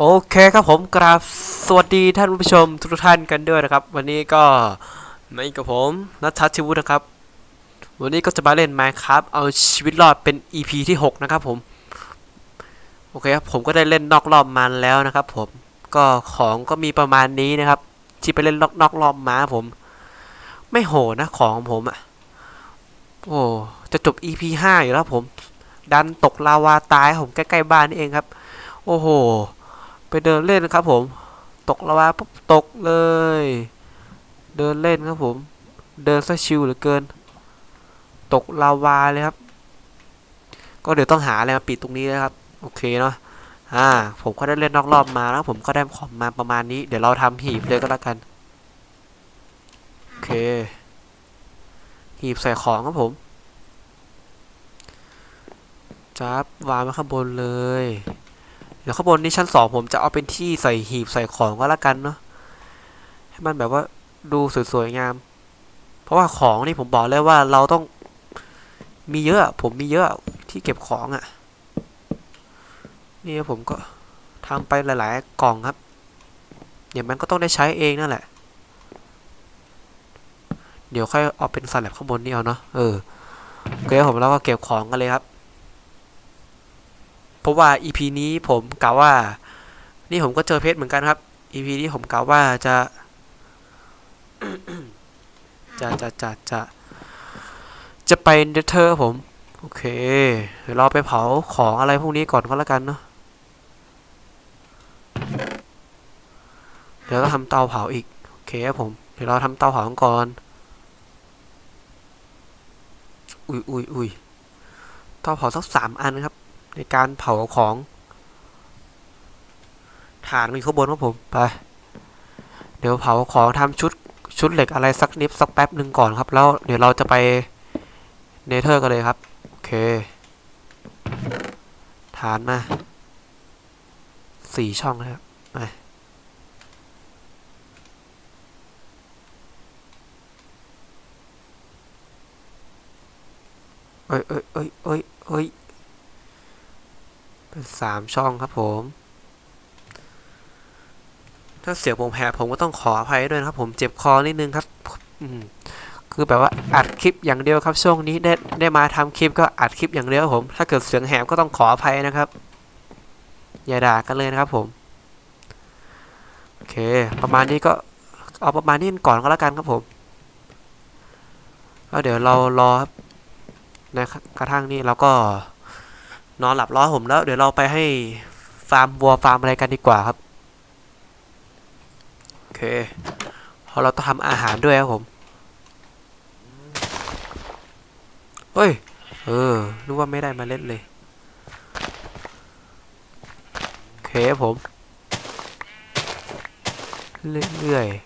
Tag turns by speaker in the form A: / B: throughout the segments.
A: โอเคครับผมกราบสวัสดีท่านผู้ชมทุกท่านกันด้วยนะครับ วันนี้ก็มาอีกกับผมนัทชัดชิวุฒินะครับ วันนี้ก็จะมาเล่น Minecraft เอาชีวิตรอดเป็น EP ที่ 6 นะครับผมโอเคครับผมก็ได้เล่นนอกรอบมันแล้วนะครับผมก็ของก็มีประมาณนี้นะครับ ที่ไปเล่นนอกนอกรอบมาผม ไม่โหนะของผมอะ่ะโอ้จะจบ EP 5อยู่แล้วผม ดันตกลาวาตายผมใกล้ๆบ้านนี่เองครับ โอ้โห ไปเดินเล่นครับผม ตกลาวาปุ๊บตกเลย เดินเล่นครับผม เดินซะชิวเหลือเกิน ตกลาวาเลยครับ ก็เดี๋ยวต้องหาอะไรมาปิดตรงนี้นะครับ โอเคเนาะอ่า ผมก็ได้เล่นนอกรอบมาแล้วผมก็ได้ของมาประมาณนี้ เดี๋ยวเราทำหีบเลยก็แล้วกัน โอเค หีบใส่ของครับผมจับวางไว้ข้างบนเลย ดี๋ยวข้างบนนี้ชั้นสองผมจะเอาเป็นที่ใส่หีบใส่ของก็แล้วกันเนาะให้มันแบบว่าดูสวยๆงาม เพราะว่าของนี่ผมบอกเลยว่าเราต้องมีเยอะ ผมมีเยอะที่เก็บของอะ่ะ นี่ผมก็ทำไปหลาย ๆ กล่องครับ เดี๋ยวมันก็ต้องได้ใช้เองนั่นแหละ เดี๋ยวค่อยเอาเป็นสลับข้างบนนี่เอาเนาะเออโอเคผมแล้วก็เก็บของกันเลยครับ เพราะว่า EP นี้ผมกล่าวว่า นี่ผมก็เจอเพชรเหมือนกันครับ EP นี้ผมกล่าวว่าจะ จะจะจะจะจะไปเนเธอร์ผม โอเคเดี๋ยวเราไปเผาของอะไรพวกนี้ก่อนก็แล้วกันเนาะเดี๋ยวก็ทำเตาเผาอีก โอเคครับผม เดี๋ยวเราทำเตาเผาก่อน อุ้ยอุ้ยอุ้ยเตาเผาสักสามอันครับ ในการเผาของฐานมีข้างบนครับผมไปเดี๋ยวเผาของทำชุดชุดเหล็กอะไรสักนิดสักแป๊บหนึ่งก่อนครับ แล้วเดี๋ยวเราจะไปเนเธอร์กันเลยครับโอเคฐานมาสี่ช่องครับไปเอ้ยเอ้ยเอ้ยเอ้ยเอ้ย เป็นสามช่องครับผม ถ้าเสียงผมแหบผมก็ต้องขออภัยด้วยนะครับผมเจ็บคอนิดนึงครับคือแบบว่าอัดคลิปอย่างเดียวครับช่วงนี้ได้ได้มาทำคลิปก็อัดคลิปอย่างเดียวผม ถ้าเกิดเสียงแหบก็ต้องขออภัยนะครับอย่าด่ากันเลยนะครับผมโอเค ประมาณนี้ก็เอาประมาณนี้ก่อนก็แล้วกันครับผมแล้วเดี๋ยวเรารอครับในกระทั่งนี้เราก็ นอนหลับรอผมแล้ว เดี๋ยวเราไปให้ฟาร์มวัวฟาร์มอะไรกันดีกว่าครับโอเคเพราะเราต้องทำอาหารด้วยครับผมเฮ้ย เออนึกว่าไม่ได้มาเล่นเลยโอเคครับผม เรื่อยๆ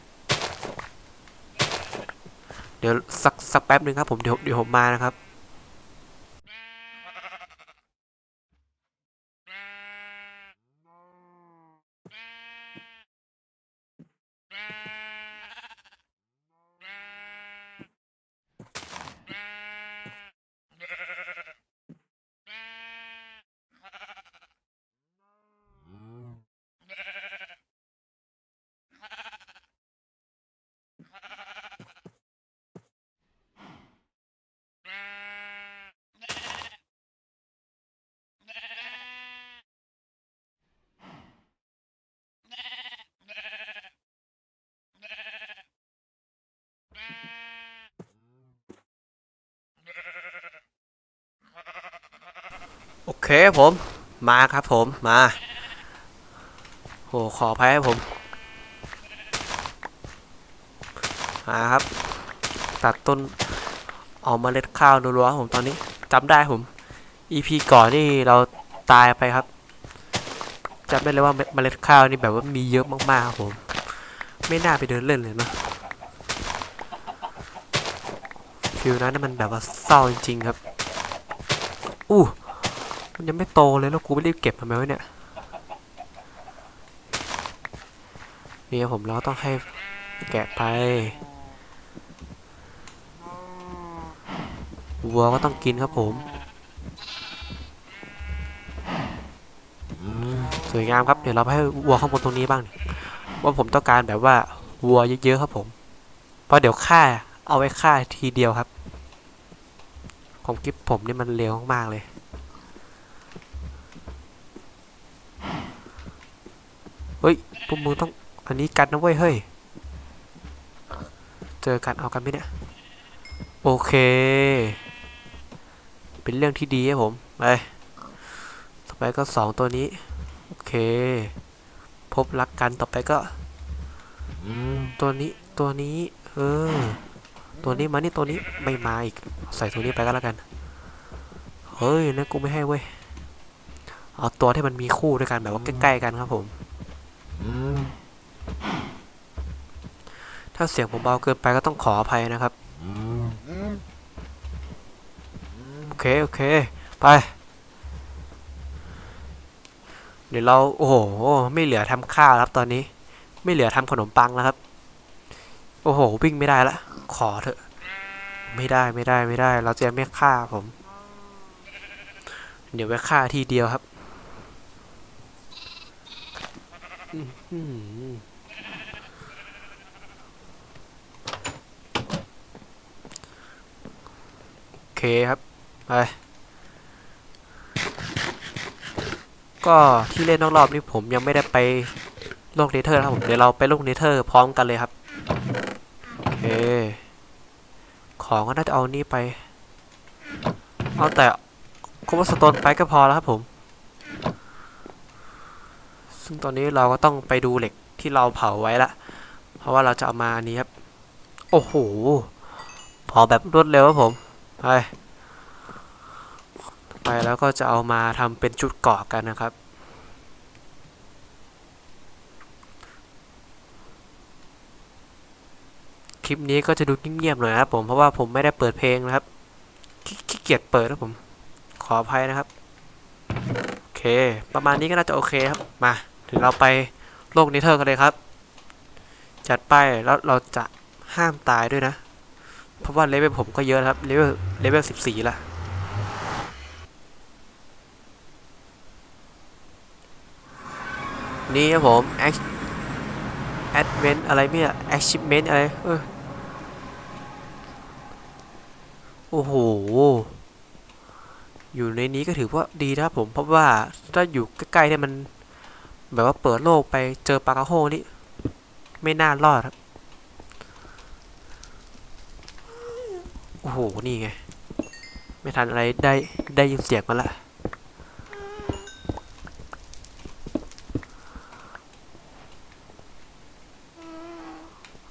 A: เดี๋ยวสักสักแป๊บหนึ่งครับผมเดี๋ยวเดี๋ยวผมมานะครับ เคผมมาครับผมมาโหขออภัยให้ผม มาครับ ตัดต้นออกมาเล็ดข้าวรัวๆผมตอนนี้จำได้ผม EP ก่อนที่เราตายไปครับจำได้เลยว่าเมล็ดข้าวนี่แบบว่ามีเยอะมากๆครับผม ไม่น่าไปเดินเล่นเลยนะฟิลนั้นมันแบบว่าเศร้าจริงๆครับ อู้ มันยังไม่โตเลยแล้วกูไม่รีบเก็บทำไมวะเนี่ยนี่ครับผมเราต้องให้แกะไปวัวก็ต้องกินครับผมสวยงามครับเดี๋ยวเราไปให้วัวข้างบนตรงนี้บ้างว่าผมต้องการแบบว่าวัวเยอะๆครับผมเพราะเดี๋ยวฆ่าเอาไว้ฆ่าทีเดียวครับของกิฟผมนี่มันเร็วมากเลย เฮ้ยพวกมึงต้องอันนี้กันนะเว้ยเฮ้ยเจอกันเอากันไหมเนี่ยโอเค เป็นเรื่องที่ดีครับผมไปต่อไปก็สองตัวนี้โอเค พบรักกันต่อไปก็ตัวนี้ตัวนี้ เออ ตัวนี้มานี่ตัวนี้ไม่มาอีกใส่ตัวนี้ไปก็แล้วกันเฮ้ยนะกูไม่ให้เว้ยเอาตัวที่มันมีคู่ด้วยกันแบบว่าใกล้ๆกันครับผม ถ้าเสียงผมเบาเกินไปก็ต้องขออภัยนะครับ โอเค โอเค ไป เดี๋ยวเรา โอ้โห ไม่เหลือทำข้าวแล้วครับตอนนี้ ไม่เหลือทำขนมปังแล้วครับ โอ้โห วิ่งไม่ได้ละ ขอเถอะ ไม่ได้ไม่ได้ไม่ได้ เราจะไม่ฆ่าผม เดี๋ยวไว้ฆ่าทีเดียวครับอื้อหือ โอเคครับ ไป ก็ที่เล่นนอกรอบนี้ผมยังไม่ได้ไปโลกเนเธอร์นะครับผมเดี๋ยวเราไปโลกเนเธอร์พร้อมกันเลยครับ โอเค ของก็น่าจะเอานี่ไป เอาแต่คบสโตนไปก็พอแล้วครับผม ซึ่งตอนนี้เราก็ต้องไปดูเหล็กที่เราเผาไว้ละ เพราะว่าเราจะเอามาอันนี้ครับ โอ้โหเผาแบบรวดเร็วครับผม ไป ไปแล้วก็จะเอามาทำเป็นชุดเกาะกันนะครับคลิปนี้ก็จะดูเงียบๆหน่อยนะครับผมเพราะว่าผมไม่ได้เปิดเพลงนะครับขี้ขี้เกียจเปิดนะผม ขออภัยนะครับ โอเค ประมาณนี้ก็น่าจะโอเคครับ มา ถึงเราไปโลกนิเทอร์กันเลยครับ จัดไปแล้วเราจะห้ามตายด้วยนะ เพราะว่าเลเวลผมก็เยอะครับเลเวลเลเวลสิบสี่ละนี่ครับผม advent อะไรเนี่ย achievement อะไรเออโอ้โห อยู่ในนี้ก็ถือว่าดีนะครับผม เพราะว่าถ้าอยู่ใกล้ๆเนี่ยมัน แบบว่าเปิดโลกไปเจอปากระโฮนี่ ไม่น่ารอดครับ โอ้โห นี่ไง ไม่ทันอะไรได้ได้ยินเสียงมันละ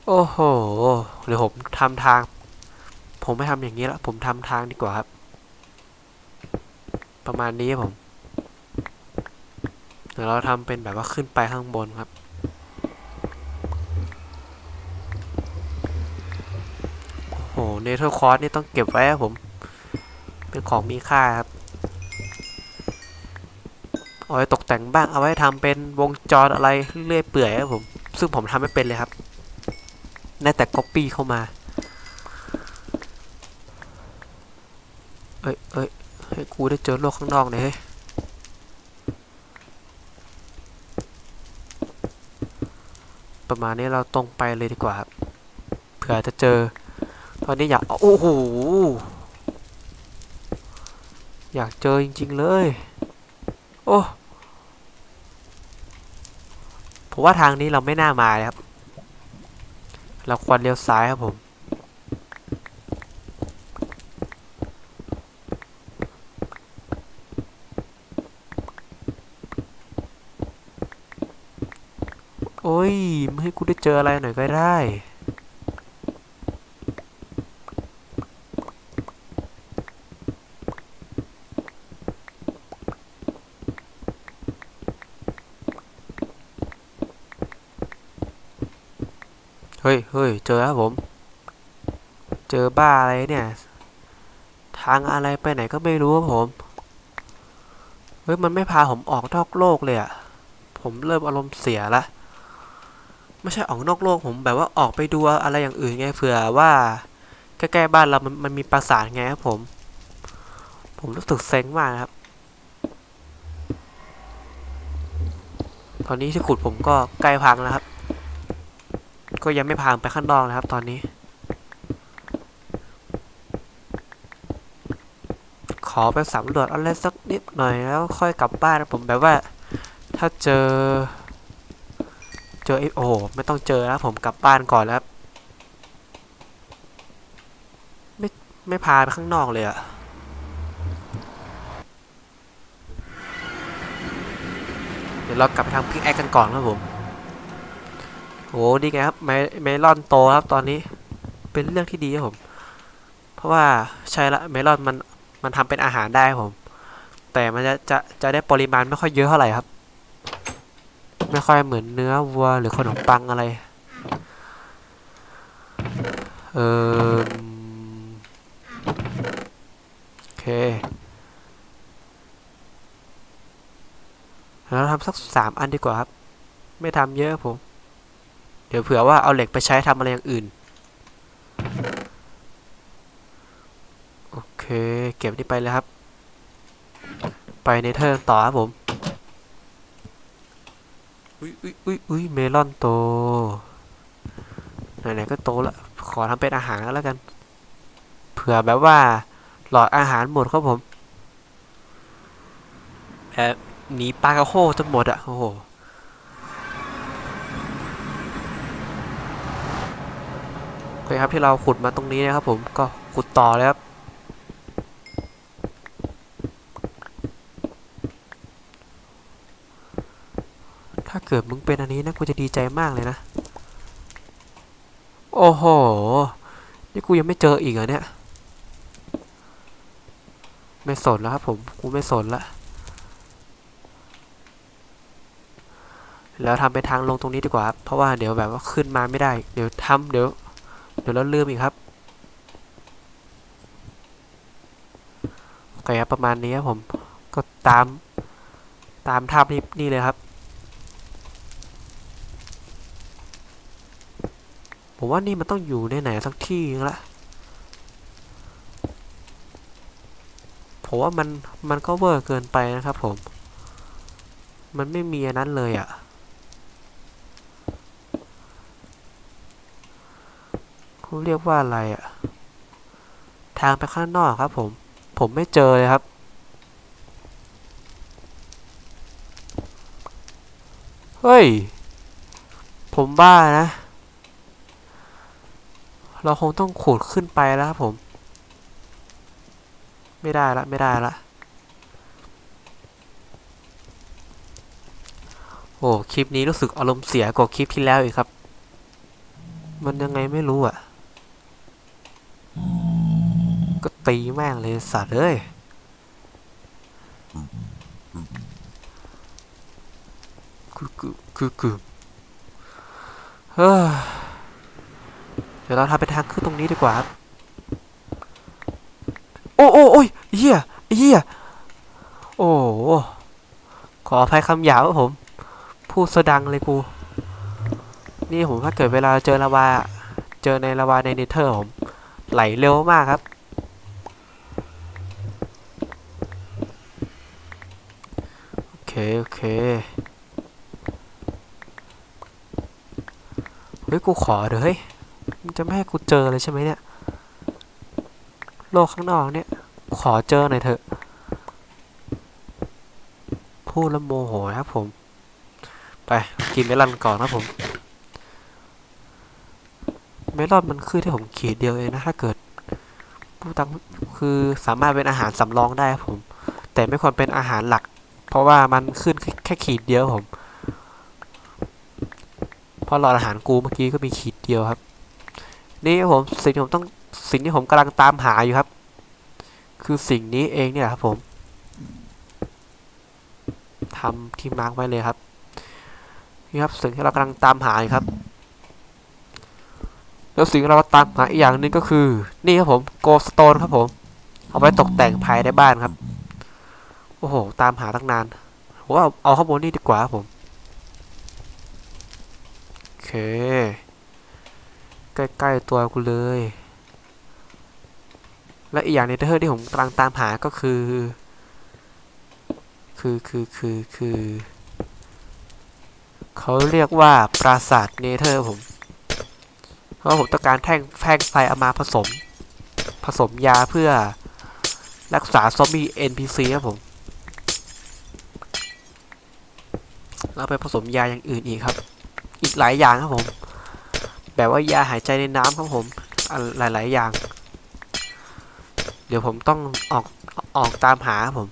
A: โอ้โหเดี๋ยวผมทำทาง ผมไม่ทำอย่างนี้ละ ผมทำทางดีกว่าครับ ประมาณนี้ครับผม ดี๋ยวเราทำเป็นแบบว่าขึ้นไปข้างบนครับ โอ้โห เนเธอร์คอร์สนี่ต้องเก็บไว้ครับผม เป็นของมีค่าครับ เอาไว้ตกแต่งบ้าง เอาไว้ทำเป็นวงจรอะไรเรื่อยเปื่อยครับผม ซึ่งผมทำไม่เป็นเลยครับได้แต่ก๊อปปี้เข้ามา เอ้ยเอ้ยให้กูได้เจอโลกข้างนอกหน่อยเฮ้ย ประมาณนี้เราตรงไปเลยดีกว่าครับเผื่อจะเจอ ตอนนี้อยากโอ้โหอยากเจอจริง ๆ เลย โอ้ผมว่าทางนี้เราไม่น่ามาเลยครับ เราควรเลี้ยวซ้ายครับผม โอ้ยไม่ ให้กูได้เจออะไรหน่อยก็ได้ เฮ้ยเฮ้ยเจอครับผม เจอบ้าอะไรเนี่ย ทางอะไรไปไหนก็ไม่รู้ครับผม เฮ้ย มันไม่พาผมออกนอกโลกเลยอะผมเริ่มอารมณ์เสียละ ไม่ใช่ออกนอกโลกผมแบบว่าออกไปดูอะไรอย่างอื่นไงเผื่อว่าใกล้ๆบ้านเรามันมันมีปราสาทไงครับผม ผมรู้สึกเซ็งมากนะครับ ตอนนี้ที่ขุดผมก็ใกล้พังแล้วครับ ก็ยังไม่พังไปข้างนอกนะครับ ตอนนี้ ขอไปสำรวจอะไรสักนิดหน่อยแล้วค่อยกลับบ้านนะผมแบบว่า ถ้าเจอ เจอไอ้โอ้โหไม่ต้องเจอแล้วผมกลับบ้านก่อนแล้วไม่ไม่พาไปข้างนอกเลยอะเดี๋ยวเรากลับไปทางพิกแอคกันก่อนครับผมโอ้ดีไงครับไมเมลอนโตครับตอนนี้เป็นเรื่องที่ดีครับผม เพราะว่าใช่ละเมลอนมันมันทำเป็นอาหารได้ครับผม แต่มันจะจะจะได้ปริมาณไม่ค่อยเยอะเท่าไหร่ครับ ไม่ค่อยเหมือนเนื้อวัวหรือขนมปังอะไร เออโอเคแล้วทำสักสามอันดีกว่าครับ ไม่ทำเยอะผม เดี๋ยวเผื่อว่าเอาเหล็กไปใช้ทำอะไรอย่างอื่น โอเค เก็บนี่ไปเลยครับ ไปในเทิร์นต่อครับผม อุ้ยอุ้ยอุ้ยอุ้ยเมลอนโต ไหนๆก็โตล้วขอทำเป็นอาหารแล้วกัน เผื่อแบบว่า หลอดอาหารหมดครับผมแอบหนีปลากระโฮจนหมดอะโอ้โหโอเคครับที่เราขุดมาตรงนี้นะครับผมก็ขุดต่อเลยครับ เกิดมึงเป็นอันนี้นะกูจะดีใจมากเลยนะ โอ้โห นี่กูยังไม่เจออีกเหรอเนี่ย ไม่สนแล้วครับผม กูไม่สนละ แล้วทำเป็นทางลงตรงนี้ดีกว่า เพราะว่าเดี๋ยวแบบว่าขึ้นมาไม่ได้ เดี๋ยวทำเดี๋ยว เดี๋ยวเราลืมอีกครับโอเคครับประมาณนี้ครับผม ก็ตาม ตามภาพนี่นี่เลยครับ ผมว่านี่มันต้องอยู่ในไหนสักที่นึงละผมว่ามันมันก็เวอร์เกินไปนะครับผม มันไม่มีอันนั้นเลยอะ่ะเขาเรียกว่าอะไรอะ่ะ ทางไปข้างนอกครับผม ผมไม่เจอเลยครับเฮ้ย ผมบ้านะ เราคงต้องขูดขึ้นไปแล้วครับผม ไม่ได้ละไม่ได้ละโอ้คลิปนี้รู้สึกอารมณ์เสียกว่าคลิปที่แล้วอีกครับ มันยังไงไม่รู้อะ ก็ตีแม่งเลยสัตว์เอ้ยคือคือคือคือเฮ้ยเดี๋ยวเราทำเป็นทางขึ้นตรงนี้ดีกว่าครับโอ้โอ้โอ้ยเฮียเฮียโอ้ขออภัยคำหยาบครับผม พูดสดังเลยกู นี่ผมถ้าเกิดเวลาเจอลาวา เจอในลาวาในเนเธอร์ผม ไหลเร็วมากครับ โอเค โอเคเฮ้ยกูขอเดี๋ย จะไม่ให้กูเจอเลยใช่ไหมเนี่ย โลกข้างนอกเนี่ย ขอเจอหน่อยเถอะ พูดแล้วโมโหครับผม ไป กินเมลอนก่อนครับผม เมลอนมันคือที่ผมขีดเดียวเองนะ ถ้าเกิดผู้ตังคือสามารถเป็นอาหารสำรองได้ครับผม แต่ไม่ควรเป็นอาหารหลัก เพราะว่ามันขึ้นแค่แคขีดเดียวผมเพราะหลอดอาหารกูเมื่อกี้ก็มีขีดเดียวครับ นี่ครับผมสิ่งที่ผมต้องสิ่งที่ผมกำลังตามหาอยู่ครับ คือสิ่งนี้เองเนี่ยครับผมทำที่มาร์กไว้เลยครับนี่ครับสิ่งที่เรากำลังตามหาครับ แล้วสิ่งที่เราตามหาอีกอย่างหนึงก็คือ นี่ครับผมโกสโตนครับผม เอาไว้ตกแต่งภายในบ้านครับ โอ้โห ตามหาตั้งนานผมว่าเอาข้างบนนี่ดีกว่าครับผม โอเค ใกล้ๆตัวกูเลย และอีกอย่างในเทอร์ที่ผมกำลังตามหาก็คือ คือคือคือคือเขาเรียกว่าปราสาทเนเธอร์ผม เพราะผมต้องการแท่งแท่งไฟเอามาผสม ผสมยาเพื่อรักษาซอมบี้ NPC ครับผมแล้วไปผสมยาอย่างอื่นอีกครับ อีกหลายอย่างครับผม แบบว่ายาหายใจในน้ำครับผมหลาย ๆ อย่าง เดี๋ยวผมต้องออกออกตามหาครับผม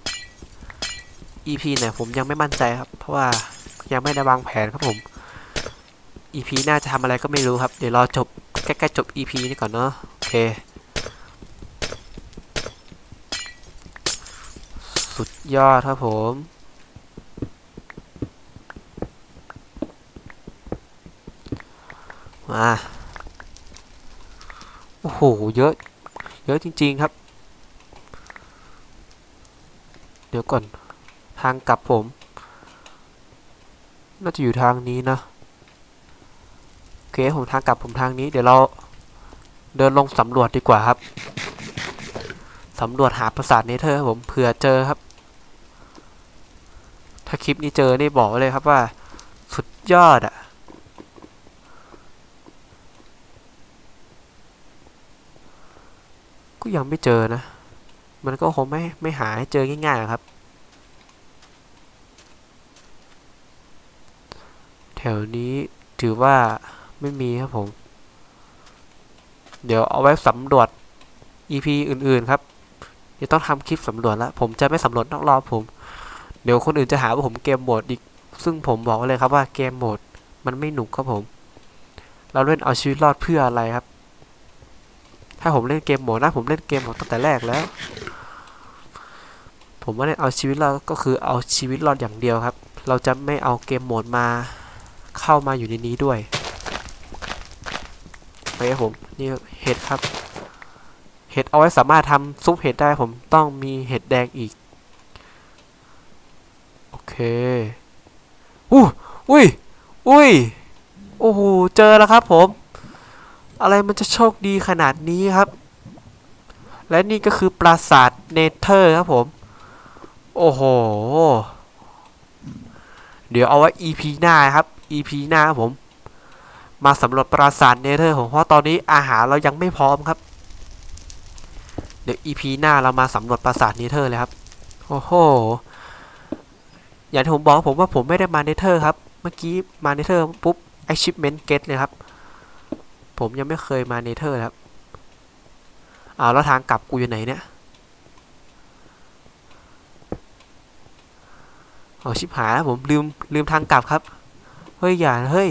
A: EP เนี่ยผมยังไม่มั่นใจครับ เพราะว่ายังไม่ได้วางแผนครับผม EP น่าจะทำอะไรก็ไม่รู้ครับ เดี๋ยวรอจบใกล้ๆจบ EP นี่ก่อนเนาะโอเค สุดยอดครับผม มาโอ้โหเยอะ เยอะจริง ๆครับ เดี๋ยวก่อนทางกลับผม น่าจะอยู่ทางนี้นะโอเคผมทางกลับผมทางนี้ เดี๋ยวเราเดินลงสำรวจดีกว่าครับสำรวจหาปราสาทเนเธอร์ผมเผื่อเจอครับ ถ้าคลิปนี้เจอนี่บอกเลยครับว่า สุดยอดอะ ก็ยังไม่เจอนะ มันก็คงไม่ไม่หาให้เจอง่ายๆครับ แถวนี้ถือว่าไม่มีครับผม เดี๋ยวเอาไว้สำรวจ EP อื่นๆครับเดี๋ยวต้องทำคลิปสำรวจแล้ว ผมจะไม่สำรวจนอกรอบผม เดี๋ยวคนอื่นจะหาว่าผมเกมโหมดอีก ซึ่งผมบอกเลยครับว่าเกมโหมดมันไม่หนุกครับผม เราเล่นเอาชีวิตรอดเพื่ออะไรครับ ถ้าผมเล่นเกมโหมดนะผมเล่นเกมโหมดตั้งแต่แรกแล้ว ผมว่าเล่นเอาชีวิตเรอดก็คือเอาชีวิตรอดอย่างเดียวครับ เราจะไม่เอาเกมโหมดมาเข้ามาอยู่ในนี้ด้วยไปครับผมนี่เห็ดครับ เห็ดเอาไว้สามารถทำซุปเห็ดได้ผมต้องมีเห็ดแดงอีก โอเคอู้อุ้ยอุ้ยโอ้โหเจอแล้วครับผม อะไรมันจะโชคดีขนาดนี้ครับ และนี่ก็คือปราสาทเนเธอร์ครับผม โอ้โห เดี๋ยวเอาไว้ EP หน้าครับ EP หน้าครับผม มาสำรวจปราสาทเนเธอร์ผมเพราะตอนนี้อาหารเรายังไม่พร้อมครับ เดี๋ยว EP หน้าเรามาสำรวจปราสาทเนเธอร์เลยครับ โอ้โห อย่างที่ผมบอกผมว่าผมไม่ได้มาเนเธอร์ครับ เมื่อกี้มาเนเธอร์ปุ๊บ achievement get เลยครับ ผมยังไม่เคยมาเนเธอร์ครับอ้าวแล้วทางกลับกูอยู่ไหนเนี่ยเอาชิบหายแล้วผมลืมลืมทางกลับครับ เฮ้ย อย่า เฮ้ย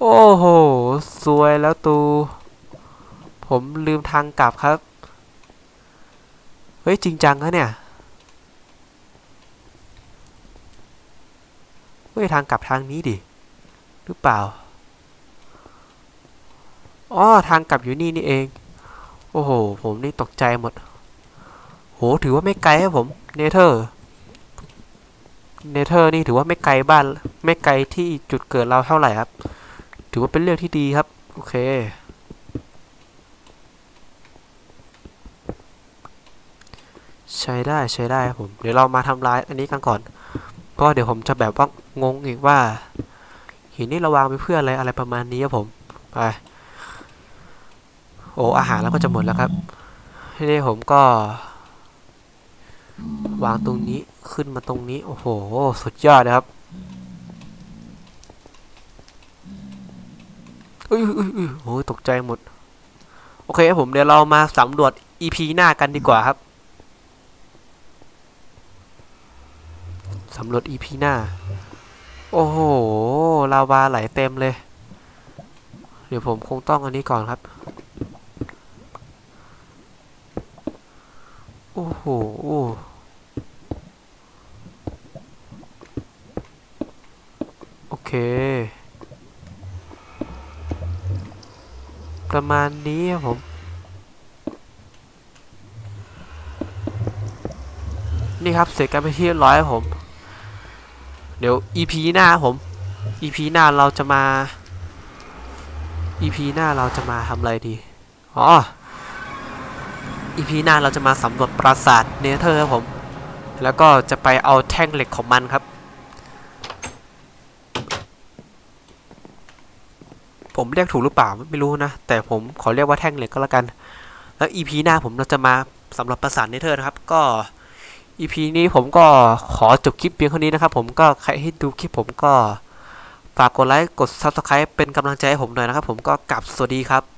A: โอ้โหสวยแล้วตู ผมลืมทางกลับครับ เฮ้ย จริงจังนะเนี่ย เฮ้ยทางกลับทางนี้ดิ หรือเปล่าอ๋อทางกลับอยู่นี่นี่เอง โอ้โห ผมนี่ตกใจหมด โห ถือว่าไม่ไกลครับผม เนเธอร์ เนเธอร์นี่ถือว่าไม่ไกลบ้าน ไม่ไกลที่จุดเกิดเราเท่าไหร่ครับ ถือว่าเป็นเรื่องที่ดีครับ โอเคใช้ได้ใช้ได้ครับผม เดี๋ยวเรามาทำลายอันนี้กันก่อน เพราะเดี๋ยวผมจะแบบว่างงอีกว่า หินนี่เราวางไปเพื่ออะไรอะไรประมาณนี้ครับผมไปโอ้อาหารแล้วก็จะหมดแล้วครับทีนี้ผมก็ วางตรงนี้ขึ้นมาตรงนี้ โอ้โห สุดยอดนะครับอุ้ยอุ้ยอุ้ยโอ้ยตกใจหมด โอเคครับผมเดี๋ยวเรามาสำรวจ EP หน้ากันดีกว่าครับ สำรวจ EP หน้า โอ้โห ลาวาไหลเต็มเลย เดี๋ยวผมคงต้องอันนี้ก่อนครับ โอ้โหโอเค ประมาณนี้ครับผมนี่ครับเสร็จกันไปที่รียบร้อยครับผม เดี๋ยว EP หน้าผม EP หน้าเราจะมา EP หน้าเราจะมาทำอะไรดี อ๋อ EP หน้าเราจะมาสำรวจปราสาทเนเธอร์ครับผม แล้วก็จะไปเอาแท่งเหล็กของมันครับ ผมเรียกถูกหรือเปล่าไม่รู้นะ แต่ผมขอเรียกว่าแท่งเหล็กก็แล้วกัน แล้ว EP หน้าผมเราจะมาสำหรับปราสาทเนเธอร์นะครับ ก็ EP นี้ผมก็ขอจบคลิปเพียงเท่านี้นะครับ ผมก็ใครให้ดูคลิปผมก็ฝากกดไลค์กด Subscribe เป็นกำลังใจให้ผมหน่อยนะครับ ผมก็กลับสวัสดีครับ